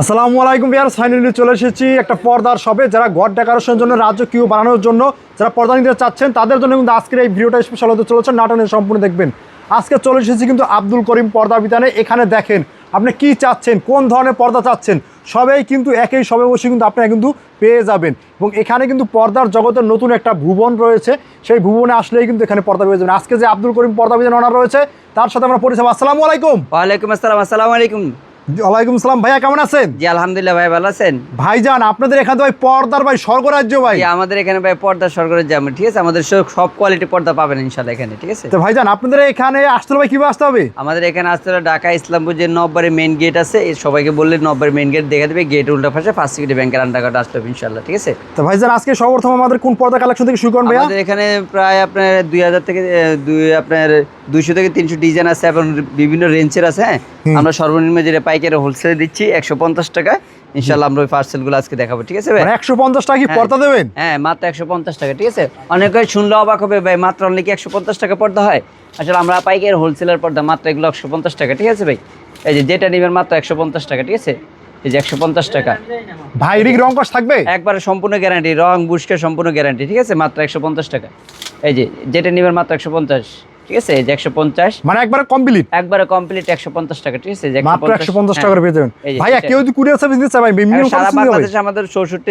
আসসালামু আলাইকুম বিহার ফাইনালি চলে এসেছি একটা পর্দার শপে যারা ঘর ডেকোরেশনের জন্য রাজকীয় বানানোর জন্য যারা পর্দা নিতে চাচ্ছেন, তাদের জন্য কিন্তু আজকের এই ভিডিওটা স্পেশাল হতে চলেছে। নাটনের সম্পূর্ণ দেখবেন। আজকে চলে এসেছি কিন্তু আব্দুল করিম পর্দা বিতানে। এখানে দেখেন আপনি কি চাচ্ছেন, কোন ধরনের পর্দা চাচ্ছেন, সবাই কিন্তু একই সবে বসে কিন্তু আপনারা কিন্তু পেয়ে যাবেন। এবং এখানে কিন্তু পর্দার জগতের নতুন একটা ভুবন রয়েছে। সেই ভুবনে আসলেই কিন্তু এখানে পর্দা পেয়ে যাবেন। আজকে যে আব্দুল করিম পর্দা বিতান ওনার রয়েছে, তার সাথে আমরা পরিচয়। আসসালামু আলাইকুম। ওয়ালাইকুম আসসালাম। আসসালামু আলাইকুম। ওয়ালাইকুম সালাম ভাইয়া কেমন আছেন? জি আলহামদুলিল্লাহ ভাই ভালো আছেন? ভাইজান আপনাদের এখানে ভাই পর্দার ভাই স্বর্গরাজ্য ভাই। আমাদের এখানে ভাই পর্দা সরকারের জাম ঠিক আছে? আমাদের সব কোয়ালিটি পর্দা পাবেন ইনশাল্লাহ এখানে ঠিক আছে? তো ভাইজান আপনাদের এখানে আসতে ভাই কীভাবে আসতে হবে? আমাদের এখানে আসতে হলে ঢাকা ইসলামপুর যে নব্বরের মেইন গেট আছে সবাইকে বললে নব্বরের মেইন গেট দেখে দেবে গেট উল্টা পাশে ফার্স্ট সিকিউরিটি ব্যাংকের আন্ডারগার্ড আসতে হবে ইনশাল্লাহ ঠিক আছে? তো ভাইজান আজকে সর্বপ্রথম আমাদের কোন পর্দা কালেকশন থেকে শুরু করুন ভাইয়া? আমাদের এখানে প্রায় আপনার দুই হাজার থেকে দুই আপনার দুইশো থেকে তিনশো ডিজাইন আছে এবং বিভিন্ন রেঞ্জের আছে হ্যাঁ? আমরা সর্বনিম্ন যেটা পাইকারি হোলসেলে দিচ্ছি একশো পঞ্চাশ টাকা ইনশাল্লাহ আমরা ওই পার্সেলগুলো আজকে দেখাবো ঠিক আছে ভাই? মানে একশো পঞ্চাশ টাকা কি হ্যাঁ। পর্দা দেবেন? হ্যাঁ মাত্র একশো পঞ্চাশ টাকা ঠিক আছে? অনেকে শুনলে অবাক হবে ভাই মাত্র অনলি কি একশো পঞ্চাশ টাকা পর্দা হয়? আসলে আমরা পাইকারি হোলসেলার পর্দা মাত্র এগুলো একশো পঞ্চাশ টাকা ঠিক আছে ভাই? এই যে যেটা নেবেন মাত্র একশো পঞ্চাশ টাকা ঠিক আছে? এই যে একশো পঞ্চাশ টাকা। ভাই রিক রং কস থাকবে? একবারে সম্পূর্ণ গ্যারান্টি রং বুস্কের সম্পূর্ণ গ্যারান্টি ঠিক আছে? মাত্র একশো পঞ্চাশ টাকা। এই যে যেটা নেবেন মাত্র একশো পঞ্চাশ। ঠিক আছে? এই যে একশো পঞ্চাশ। মানে একবার কমপ্লিট একবারে কমপ্লিট একশো পঞ্চাশ টাকা ঠিক আছে? এই যে মাত্র একশো পঞ্চাশ। টাকা হ্যাঁ। পেয়ে যাবেন এটা। কেউ যদি কুরিয়ার সার্ভিস দিতে চায় ভাই মিনিমাম সারা বাংলাদেশে আমাদের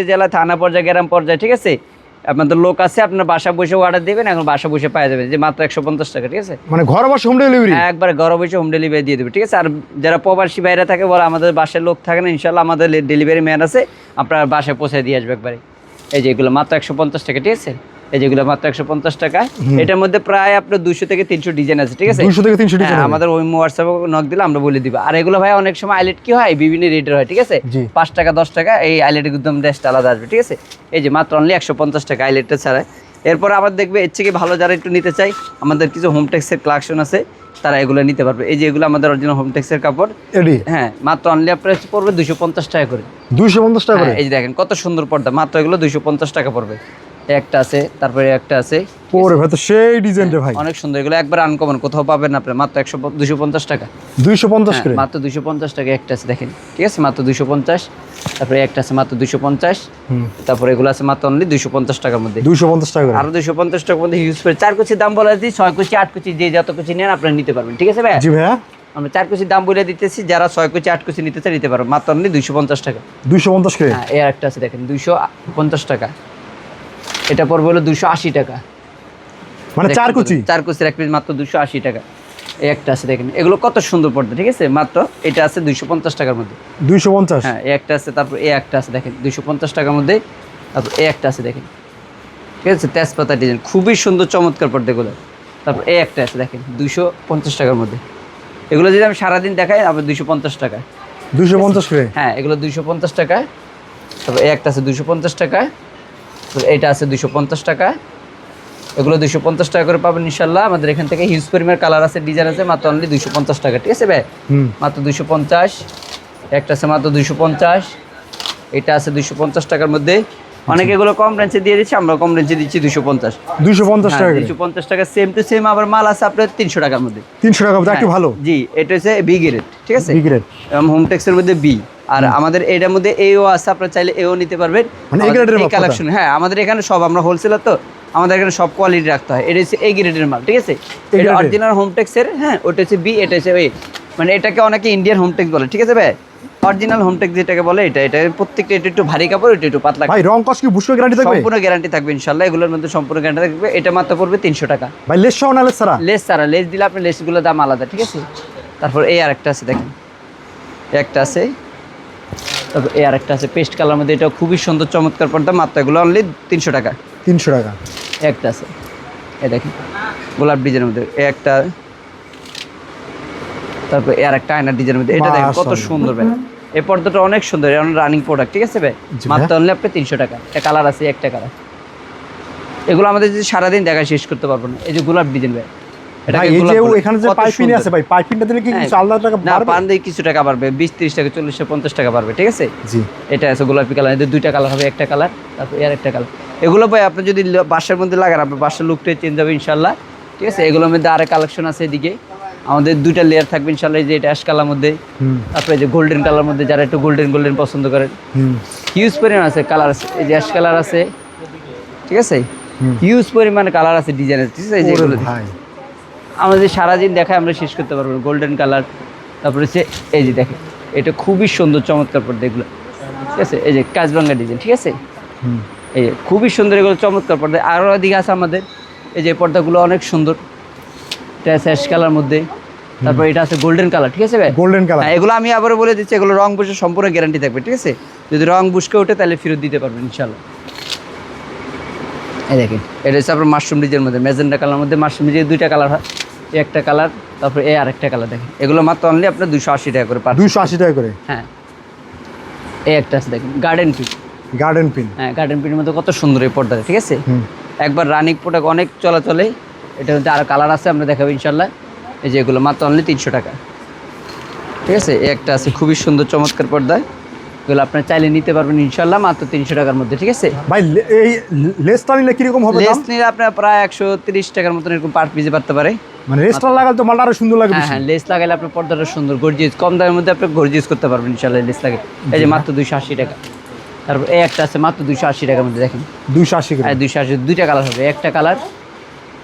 জেলা থানা পর্যায়ে গ্রাম পর্যায়ে ঠিক আছে? আপনাদের লোক আছে আপনার বাসা বসে অর্ডার দেবেন এখন বাসা বসে পাওয়া যাবে। যে মাত্র একশো পঞ্চাশ টাকা ঠিক আছে? মানে ঘর বসে হোম ডেলিভারি একবার ঘরে বসে হোম ডেলিভারি দিয়ে দেবে ঠিক আছে? আর যারা প্রবাসী বাইরে থাকে বলে আমাদের বাসায় লোক থাকে না ইনশাল্লাহ আমাদের ডেলিভারি ম্যান আছে আপনার বাসায় পৌঁছে দিয়ে আসবে একবারে। এই যে এগুলো মাত্র একশো পঞ্চাশ টাকা ঠিক আছে? এই যেগুলো মাত্র একশো পঞ্চাশ টাকা এটার মধ্যে প্রায় আপনার দুশো থেকে তিনশো ডিজাইন আছে ঠিক আছে? দুশো থেকে তিনশো হ্যাঁ, ডিজাইন আমাদের ওই হোয়াটসঅ্যাপে নক দিলে আমরা বলে দিব। আর এগুলো ভাই অনেক সময় আইলেট কি হয়? বিভিন্ন রেটের হয় ঠিক আছে? পাঁচ টাকা দশ টাকা এই আইলেটের একদম রেস্ট আলাদা আসবে ঠিক আছে? এই যে মাত্র অনলি একশো পঞ্চাশ টাকা আইলেটটা ছাড়া এরপর আবার দেখবে এর থেকে ভালো যারা একটু নিতে চাই আমাদের কিছু হোমটেক্সের কালেকশন আছে তারা এগুলো নিতে পারবে। এই যে এগুলো আমাদের অরিজিনাল হোমটেক্সের কাপড়। হ্যাঁ মাত্র অনলি আপনার পড়বে দুশো পঞ্চাশ টাকা করে। দুইশো পঞ্চাশ টাকা করে? হ্যাঁ, এই যে দেখেন কত সুন্দর পর্দা। মাত্র এগুলো দুইশো পঞ্চাশ টাকা পড়বে। একটা আছে তারপরে একটা আছে। ওরে ভাই তো সেই ডিজাইন রে ভাই। অনেক সুন্দর এগুলো একবার আনকমন কোথাও পাবেন আপনি মাত্র একশো দুশো পঞ্চাশ টাকা। দুইশো পঞ্চাশ হ্যাঁ, করে? মাত্র দুশো পঞ্চাশ টাকা একটা আছে দেখেন। ঠিক আছে মাত্র দুশো পঞ্চাশ তারপরে একটা আছে মাত্র দুশো পঞ্চাশ হুম। তারপরে এগুলো আছে মাত্র অনলি দুশো পঞ্চাশ টাকার মধ্যে। দুইশো পঞ্চাশ টাকা আরও টাকার মধ্যে ইউজ করে চার কুচির দাম বলে দিই ছয় কুচি আট কুচি যে যত কুচি নেন আপনারা নিতে পারবেন। ঠিক আছে ভাই? জি ভাইয়া। আমরা চার কুচির দাম বলে দিতেছি যারা ছয় কুচি আট কুচি নিতে চাই নিতে পারবেন। মাত্র অনলি দুইশো পঞ্চাশ টাকা। দুইশো পঞ্চাশ করে? হ্যাঁ এই একটা আছে দেখেন দুইশো পঞ্চাশ টাকা। এটা পড়বে হলো দুশো আশি টাকা। মানে চার কুচি? চার কুচির এক পিস মাত্র দুশো আশি টাকা। এই একটা আছে দেখেন এগুলো কত সুন্দর পড়বে ঠিক আছে? মাত্র এটা আছে দুইশো পঞ্চাশ টাকার মধ্যে। দুইশো পঞ্চাশ? হ্যাঁ এই একটা আছে তারপর এই একটা আছে দেখেন দুইশো পঞ্চাশ টাকার মধ্যে তারপর এই একটা আছে দেখেন। ঠিক আছে? তেজপাতা ডিজাইন খুবই সুন্দর চমৎকার পর্দাগুলো তারপর এই একটা আছে দেখেন দুইশো পঞ্চাশ টাকার মধ্যে। এগুলো যদি আমি সারাদিন দেখাই আবার দুইশো পঞ্চাশ টাকা। দুইশো পঞ্চাশ করে? হ্যাঁ এগুলো দুইশো পঞ্চাশ টাকা। তারপর এই একটা আছে দুইশো পঞ্চাশ টাকা। এইটা আছে দুইশো পঞ্চাশ টাকা। এগুলো দুইশো পঞ্চাশ টাকা করে পাবেন ইনশাল্লাহ। আমাদের এখান থেকে হিউজ পরিমাণের কালার আছে ডিজাইন আছে মাত্র অনলি দুইশো পঞ্চাশ টাকা ঠিক আছে ভাই? মাত্র দুইশো পঞ্চাশ একটা আছে মাত্র দুইশো পঞ্চাশ এটা আছে দুশো পঞ্চাশ টাকার মধ্যে। অনেকে এগুলো কম রেঞ্জে দিয়ে দিচ্ছি আমরা কম রেঞ্জে দিচ্ছি দুশো পঞ্চাশ। দুশো পঞ্চাশ টাকা দুইশো পঞ্চাশ টাকা সেম টু সেম আবার মাল আছে আপনার তিনশো টাকার মধ্যে। তিনশো টাকা একটু হ্যাঁ, ভালো? জি এটা হচ্ছে বি গ্রেড ঠিক আছে? বি গ্রেড হোমটেক্সের মধ্যে বি আর আমাদের এটার মধ্যে এও আছে আপনারা চাইলে এও নিতে পারবেন। মানে এই কালেকশন হ্যাঁ আমাদের এখানে সব আমরা হোলসেলার তো আমাদের এখানে সব কোয়ালিটি রাখতে হয়। এটা হচ্ছে এ গ্রেডের মাল ঠিক আছে? এটা? অরিজিনাল হোমটেক্সের হ্যাঁ ওটা হচ্ছে বি এটা হচ্ছে এ মানে এটাকে অনেকে ইন্ডিয়ান হোমটেক্স বলে ঠিক আছে ভাই? অরিজিনাল হোমটেক্স যেটাকে বলে এটা এটা প্রত্যেকটা এটা একটু ভারী কাপড় এটা একটু পাতলা ভাই রং কস কি বুস্টার গ্যারান্টি থাকবে? সম্পূর্ণ গ্যারান্টি থাকবে ইনশাল্লাহ এগুলোর মধ্যে সম্পূর্ণ গ্যারান্টি থাকবে। এটা মাত্র পড়বে তিনশো টাকা। ভাই লেস সহ না লেস ছাড়া? লেস ছাড়া লেস দিলে আপনার লেসগুলোর দাম আলাদা ঠিক আছে? তারপর এই আরেকটা আছে দেখেন। একটা আছে তারপর একটা আছে পেস্ট কালার মধ্যে এটা খুবই সুন্দর চমৎকার পর্দা মাত্র এগুলো অনলি তিনশো টাকা। তিনশো টাকা। একটা আছে এই দেখেন গোলাপ ডিজাইনের মধ্যে একটা তারপর এর একটা আয়নার ডিজাইনের মধ্যে এটা দেখেন কত সুন্দর ভাই। এই পর্দাটা অনেক সুন্দর রানিং প্রোডাক্ট ঠিক আছে ভাই। মাত্র অনলি আপনি তিনশো টাকা। একটা কালার আছে একটা কালার এগুলো আমাদের যদি সারাদিন দেখা শেষ করতে পারব না। এই যে গোলাপ ডিজাইন ভাই। ভাই এটাকে এই গোলাপ যে বলে। এখানে যে পাইপিং আছে ভাই পাইপিংটা দিলে কি হ্যাঁ। কিছু আলাদা টাকা না পান দিয়ে কিছু টাকা বাড়বে। বিশ তিরিশ টাকা চল্লিশ পঞ্চাশ টাকা বাড়বে ঠিক আছে? জি। এটা আছে গোলাপি কালার এদের দুইটা কালার হবে একটা কালার তারপর এর একটা কালার। এগুলো ভাই আপনি যদি বাসার মধ্যে লাগান আপনার বাসার লুকটাই চেঞ্জ হবে ইনশাল্লাহ ঠিক আছে? এগুলোর মধ্যে আরেক কালেকশন আছে এদিকে। আমাদের দুইটা লেয়ার থাকবে ইনশাল্লাহ যে এটা অ্যাশ কালার মধ্যে। তারপরে যে গোল্ডেন কালার মধ্যে যারা একটু গোল্ডেন গোল্ডেন পছন্দ করেন। হিউজ পরিমাণ আছে কালার আছে এই যে অ্যাশ কালার আছে ঠিক আছে। হিউজ পরিমাণ কালার আছে ডিজাইন আছে ঠিক আছে? আমাদের সারাদিন দেখায় আমরা শেষ করতে পারব গোল্ডেন কালার তারপরে হচ্ছে এই যে দেখেন এটা খুবই সুন্দর চমৎকার পর্দা এগুলো। ঠিক আছে? এই যে কাজবাঙ্গা ডিজাইন ঠিক আছে? এই যে খুবই সুন্দর এগুলো চমৎকার পর্দা আরও দিকে আছে আমাদের এই যে পর্দাগুলো অনেক সুন্দর। এটা আছে কালার মধ্যে। তারপর এটা আছে গোল্ডেন কালার ঠিক আছে ভাই? গোল্ডেন কালার হ্যাঁ এগুলো আমি আবারও বলে দিচ্ছি এগুলো রং বুঝে সম্পূর্ণ গ্যারান্টি থাকবে ঠিক আছে? যদি রং বুঝকে ওঠে তাহলে ফেরত দিতে পারবেন ইনশাল্লাহ এই দেখেন এটা হচ্ছে আপনার মাশরুম ডিজের মধ্যে ম্যাজেন্ডা কালার মধ্যে মাশরুম ডিজের দুইটা কালার হয়। এই একটা কালার তারপরে এই আরেকটা কালার দেখেন। এগুলো মাত্র অনলি আপনার দুশো আশি টাকা করে পার দুশো আশি টাকা করে? হ্যাঁ। এই একটা আছে দেখেন গার্ডেন পিক গার্ডেন পিন হ্যাঁ গার্ডেন পিনের মধ্যে কত সুন্দর এই পর্দা ঠিক আছে? একবার রানিক প্রোডাক্ট অনেক চলাচলে এটা মধ্যে আরও কালার আছে আমরা দেখাবো ইনশাল্লাহ এই যে এগুলো মাত্র অনলি তিনশো টাকা। ঠিক আছে? এই একটা আছে খুবই সুন্দর চমৎকার পর্দা। এগুলো আপনার চাইলে নিতে পারবেন ইনশাল্লাহ মাত্র তিনশো টাকার মধ্যে ঠিক আছে? ভাই এই লেসটা নিলে কীরকম হবে লেস নিলে আপনার প্রায় একশো তিরিশ টাকার মতন এরকম পার পিসে পারতে পারে। মানে লেসটা লাগালে তো মালটা আরও সুন্দর লাগে হ্যাঁ হ্যাঁ লেস লাগালে আপনার পর্দাটা সুন্দর গর্জিয়াস কম দামের মধ্যে আপনি গর্জিয়াস করতে পারবেন ইনশাল্লাহ লেস লাগে। এই যে মাত্র দুইশো আশি টাকা। তারপর এই একটা আছে মাত্র দুইশো আশি টাকার মধ্যে দেখেন। দুইশো আশি হ্যাঁ দুইশো আশি দুইটা কালার হবে একটা কালার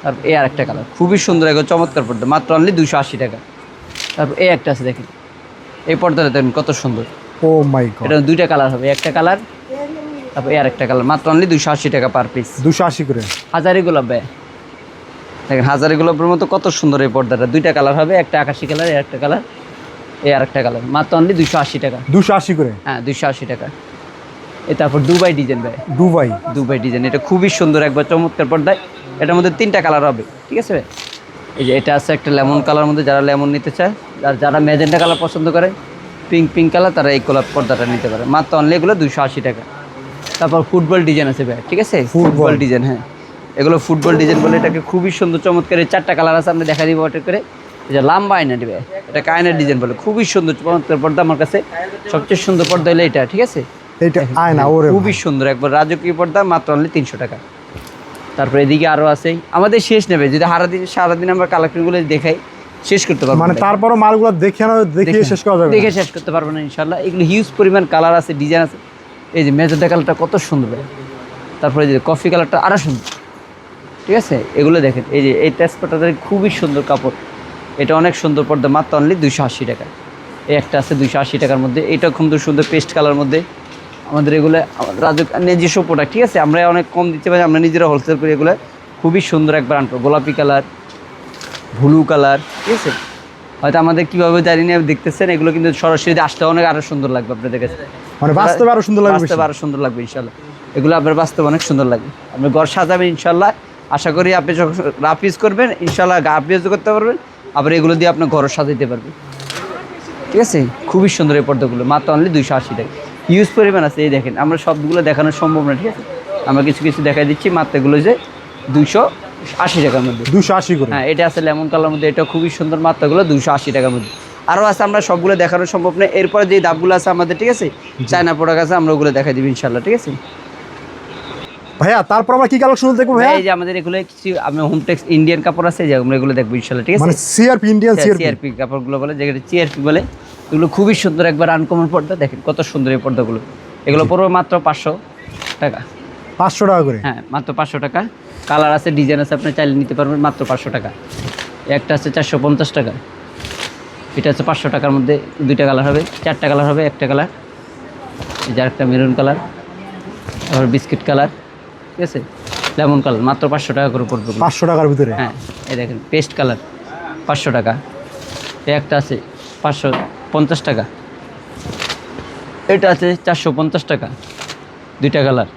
তারপর এই আর একটা কালার। খুবই সুন্দর এগুলো চমৎকার পর্দা মাত্র অনলি দুইশো আশি টাকা। তারপর এই একটা আছে দেখেন। এই পর্দাটা দেখেন কত সুন্দর। Oh my god. এটা দুইটা কালার হবে একটা কালার তারপর এই আর একটা কালার মাত্র অনলি দুইশো আশি টাকা পার পিস দুশো আশি করে। হাজারি গোলাপ ব্যয় দেখেন হাজারি গোলাপের মতো কত সুন্দর এই পর্দাটা। দুইটা কালার হবে একটা আকাশি কালার একটা কালার এই আর একটা কালার মাত্র অনলি দুইশো আশি টাকা। দুশো আশি করে? হ্যাঁ দুইশো আশি টাকা। এই তারপর দুবাই ডিজাইন ব্যয় দুবাই? দুবাই ডিজাইন এটা খুবই সুন্দর একবার চমৎকার পর্দায় এটার মধ্যে তিনটা কালার হবে ঠিক আছে এই যে এটা আছে একটা লেমন কালার মধ্যে যারা লেমন নিতে চায় আর যারা ম্যাজেন্টা কালার পছন্দ করে পিঙ্ক পিঙ্ক কালার তারা এই কালার পর্দাটা নিতে পারে। মাত্র অনলি এগুলো দুশো আশি টাকা। তারপর ফুটবল ডিজাইন আছে ভাই ঠিক আছে? ফুটবল ডিজাইন হ্যাঁ। এগুলো ফুটবল ডিজাইন বলে এটাকে খুবই সুন্দর চমৎকার। এই চারটা কালার আছে আমরা দেখা দিব ওটা করে। যে লাম্বা আয়না দিবে এটা কায়নার ডিজাইন বলে। খুবই সুন্দর চমৎকার পর্দা আমার কাছে। সবচেয়ে সুন্দর পর্দা হলো এটা ঠিক আছে? এইটা আয়না ওরে খুবই সুন্দর একবার রাজকীয় পর্দা মাত্র অনলি তিনশো টাকা। তারপরে এদিকে আরও আছে। আমাদের শেষ নেবে যদি সারাদিন সারাদিন আমরা কালেকশনগুলো দেখাই শেষ করতে পারব মানে। তারপরও মালগুলো দেখে না দেখে- শেষ করা যাবে দেখে শেষ করতে পারব না ইনশাল্লাহ এগুলো হিউজ পরিমাণ কালার আছে ডিজাইন আছে। এই যে মেজেন্টা কালারটা কত সুন্দর তারপরে যে কফি কালারটা আরও সুন্দর। ঠিক আছে? এগুলো দেখেন এই যে এই ট্রান্সপোর্টার খুবই সুন্দর কাপড়। এটা অনেক সুন্দর পর্দা মাত্র অনলি দুইশো আশি টাকা। এই একটা আছে দুইশো আশি টাকার মধ্যে এটা খুব সুন্দর পেস্ট কালার মধ্যে। আমাদের এগুলো রাজক নিজস্ব প্রোডাক্ট ঠিক আছে? আমরা অনেক কম দিতে পারি আমরা নিজেরা হোলসেল করি এগুলো খুবই সুন্দর এক ব্র্যান্ড গোলাপি কালার ব্লু কালার ঠিক আছে? হয়তো আমাদের কীভাবে জানি না দেখতেছেন এগুলো কিন্তু সরাসরি আসতে অনেক আরও সুন্দর লাগবে আপনাদের কাছে। মানে বাস্তবে আরও সুন্দর লাগবে বাস্তবে আরও সুন্দর লাগবে ইনশাল্লাহ। এগুলো আপনার বাস্তবে অনেক সুন্দর লাগবে। আপনি ঘর সাজাবেন ইনশাল্লাহ। আশা করি আপনি যখন রাফিজ করবেন ইনশাল্লাহ গাফিজ করতে পারবেন আবার এগুলো দিয়ে আপনার ঘরও সাজাইতে পারবেন। ঠিক আছে? খুবই সুন্দর এই পর্দাগুলো মাত্র অনলি দুইশো আশি টাকা। ইউজ পরিমাণ আছে এই দেখেন আমরা সবগুলো দেখানো সম্ভব না ঠিক আছে? আমরা কিছু কিছু দেখাই দিচ্ছি মাত্র এগুলো যে দুইশো আশি টাকার মধ্যে। দুশো আশি করে। হ্যাঁ এটা আছে লেমন কালার মধ্যে এটা খুবই সুন্দর মাত্রাগুলো দুশো আশি টাকার মধ্যে। আরও আছে আমরা সবগুলো দেখানো সম্ভব নয় এরপরে যে দাবগুলো আছে আমাদের ঠিক আছে? চায়না প্রোডাক্ট আছে আমরা ওগুলো দেখাই দিবি ইনশাল্লাহ ঠিক আছে? ভাইয়া তারপর আমরা কি কালেকশন দেখব ভাইয়া? এই যে আমাদের এগুলো কিছু আমি হোমটেক্স ইন্ডিয়ান কাপড় আছে যে আমরা এগুলো দেখব ইনশাল্লাহ ঠিক আছে? মানে সিআরপি ইন্ডিয়ান সিআরপি সিআরপি কাপড়গুলো বলে যেটা সিআরপি বলে এগুলো খুবই সুন্দর একবার আনকমন পর্দা দেখেন কত সুন্দর এই পর্দাগুলো। এগুলো পড়বে মাত্র পাঁচশো টাকা। পাঁচশো টাকা করে? হ্যাঁ মাত্র পাঁচশো টাকা। কালার আছে ডিজাইন আছে আপনি চাইলে নিতে পারবেন মাত্র পাঁচশো টাকা। একটা আছে চারশো পঞ্চাশ টাকা। এটা হচ্ছে পাঁচশো টাকার মধ্যে দুইটা কালার হবে চারটা কালার হবে একটা কালার। এই যে একটা মেরুন কালার আবার বিস্কিট কালার। ঠিক আছে? লেমন কালার মাত্র পাঁচশো টাকা করে পড়বে পাঁচশো টাকার ভিতরে? হ্যাঁ এই দেখেন পেস্ট কালার পাঁচশো টাকা। এই একটা আছে পাঁচশো পঞ্চাশ টাকা। এটা আছে চারশো পঞ্চাশ টাকা দুইটা কালার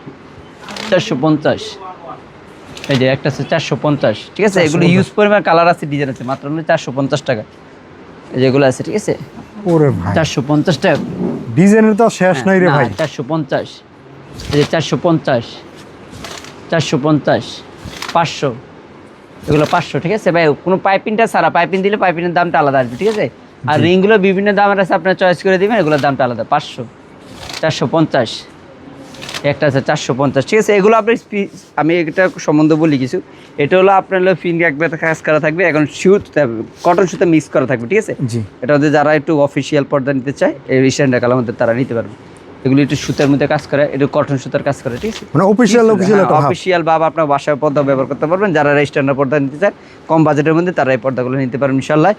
চারশো পঞ্চাশ। এই যে একটা আছে চারশো পঞ্চাশ ঠিক আছে? এগুলো ইউজ পরিমাণ কালার আছে ডিজাইন আছে মাত্র চারশো পঞ্চাশ টাকা। এই যেগুলো আছে ঠিক আছে? ওরে ভাই। চারশো পঞ্চাশ টাকা। ডিজাইনের তো শেষ নাই রে ভাই। চারশো পঞ্চাশ। এই যে চারশো পঞ্চাশ। চারশো পঞ্চাশ পাঁচশো। এগুলো পাঁচশো ঠিক আছে? ভাই কোনো পাইপিংটা ছাড়া পাইপিং দিলে পাইপিংয়ের দামটা আলাদা আসবে ঠিক আছে? আর রিংগুলো বিভিন্ন দামের আছে আপনার চয়েস করে দিবেন এগুলোর দামটা আলাদা পাঁচশো। চারশো পঞ্চাশ। একটা আছে চারশো পঞ্চাশ ঠিক আছে? এগুলো আপনি স্পি- আমি এটা সম্বন্ধে বলি কিছু। এটা হলো আপনার হলো ফিঙ্গার একবার কাজ করা থাকবে এখন সুতা কটন সুতা মিক্স করা থাকবে ঠিক আছে? এটা হচ্ছে যারা একটু অফিসিয়াল পর্দা নিতে চায় এই রিসেন্ট কালার তারা নিতে পারবে। এগুলো একটু সুতার মধ্যে কাজ করে একটু কটন সুতার কাজ করে ঠিক আছে? মানে অফিসিয়াল অফিসিয়াল। অফিসিয়াল বা আপনার বাসায় পর্দা ব্যবহার করতে পারবেন যারা স্ট্যান্ডার্ড পর্দা নিতে চান কম বাজেটের মধ্যে তারা এই পর্দাগুলো নিতে পারেন ইনশাল্লাহ